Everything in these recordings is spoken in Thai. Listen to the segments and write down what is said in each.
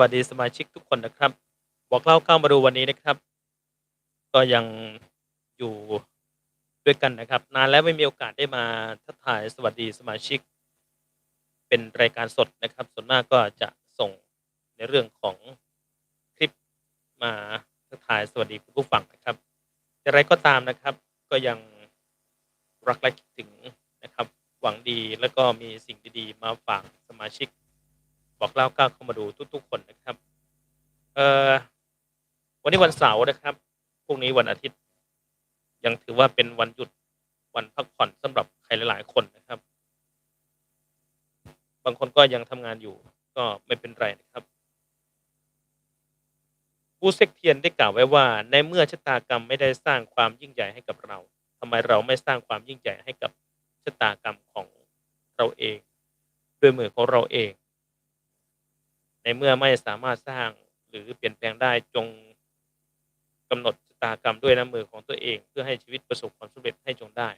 วัสดีสมาชิกทุกคนนะครับ บอกเล่าก้าวมาดูวันนี้นะครับ ก็ยังอยู่ด้วยกันนะครับ นานแล้วไม่มีโอกาสได้มาทักทายสวัสดีสมาชิก เป็นรายการสดนะครับ ส่วนมากก็จะส่งในเรื่องของคลิปมาทักทายสวัสดีคุณผู้ฟังนะครับอย่างไรก็ตามนะครับ ก็ยังรักและคิดถึงนะครับ หวังดีแล้วก็มีสิ่งดีๆ มาฝากสมาชิก บอกเล่าก้าวเข้ามาดูทุก ๆ คนนะครับ เอ่อวันนี้วันเสาร์นะครับพรุ่งนี้วันอาทิตย์ ยังถือว่าเป็นวันหยุดวันพักผ่อนสำหรับใครหลาย ๆ คนนะครับ บางคนก็ยังทำงานอยู่ ก็ไม่เป็นไรนะครับผู้เซกเทียนได้กล่าวไว้ว่า ในเมื่อชะตากรรมไม่ได้สร้างความยิ่งใหญ่ให้กับเราทำไมเราไม่สร้างความยิ่งใหญ่ให้กับชะตากรรมของเราเอง ด้วยมือของเราเอง เมื่อไม่สามารถสร้างหรือเปลี่ยนแปลงได้จงกำหนดชะตากรรมด้วยน้ำมือของตัวเอง เพื่อให้ชีวิตประสบความสำเร็จให้จงได้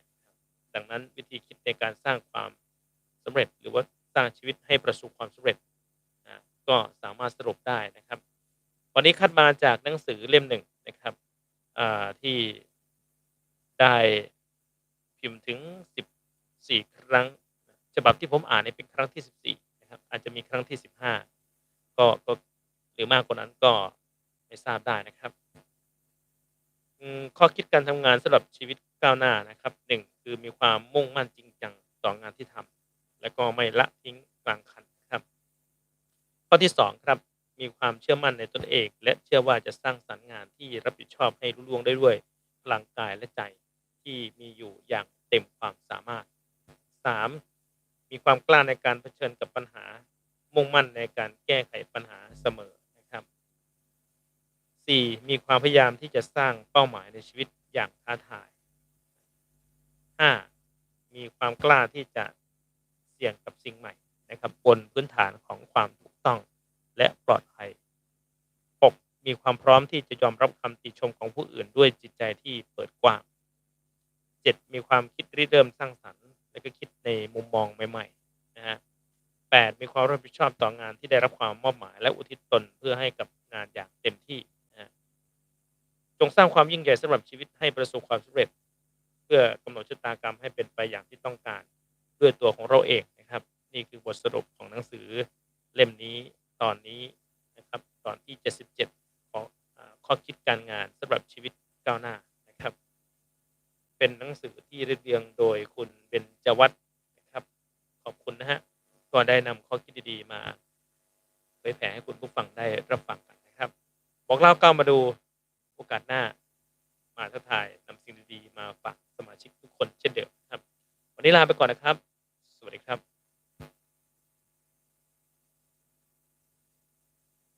ดังนั้นวิธีคิดในการสร้างความสำเร็จ หรือว่าสร้างชีวิตให้ประสบความสำเร็จนะก็สามารถสรุปได้นะครับ วันนี้คัดมาจากหนังสือเล่มหนึ่งนะครับที่ได้พิมพ์ถึง 14 ครั้ง ฉบับที่ผมอ่านนี่เป็นครั้งที่ 14นะครับอาจจะมีครั้งที่ 15 ก็ก็หรือมากกว่านั้นก็ไม่ทราบได้นะครับข้อคิดการทำงานสำหรับชีวิตก้าวหน้านะครับหนึ่งคือมีความมุ่งมั่นจริงจังต่องานที่ทำแล้วก็ไม่ละทิ้งกลางคันครับข้อที่สองครับมีความเชื่อมั่นในตนเอง และเชื่อว่าจะสร้างสรรค์งานที่รับผิดชอบให้รุ่ล่วงได้ด้วยพลังกายและใจที่มีอยู่อย่างเต็มความสามารถสามมีความกล้าในการเผชิญกับปัญหา มุ่งมั่นในการแก้ไขปัญหาเสมอนะครับ 4. มีความพยายามที่จะสร้างเป้าหมายในชีวิตอย่างท้าทาย 5. มีความกล้าที่จะเสี่ยงกับสิ่งใหม่นะครับบนพื้นฐานของความถูกต้องและปลอดภัย 6. มีความพร้อมที่จะยอมรับคำติชมของผู้อื่นด้วยจิตใจที่เปิดกว้าง 7. มีความคิดริเริ่มสร้างสรรค์ และก็คิดในมุมมองใหม่ๆนะฮะ 8. มีความรับผิดชอบต่องานที่ได้รับความมอบหมาย และอุทิศตนเพื่อให้กับงานอย่างเต็มที่นะจงสร้างความยิ่งใหญ่สำหรับชีวิตให้ประสบความสำเร็จ เพื่อกำหนดชะตากรรมให้เป็นไปอย่างที่ต้องการด้วยตัวของเราเองนะครับ นี่คือบทสรุปของหนังสือเล่มนี้ตอนนี้นะครับตอนที่ 77 ของอข้อคิดการงานสำหรับชีวิตก้าวหน้านะครับ เป็นหนังสือที่เรียบเรียงโดยคุณเบญจวัฒน์นะครับ ขอบคุณนะฮะ ก็ได้นำข้อคิดดีๆมาเผยแผ่ให้คุณผู้ฟังได้รับฟังกันนะครับ บอกเล่าก้าวมาดูโอกาสหน้า มาทักทายนำสิ่งดีๆมาฝากสมาชิกทุกคนเช่นเดิมครับ วันนี้ลาไปก่อนนะครับ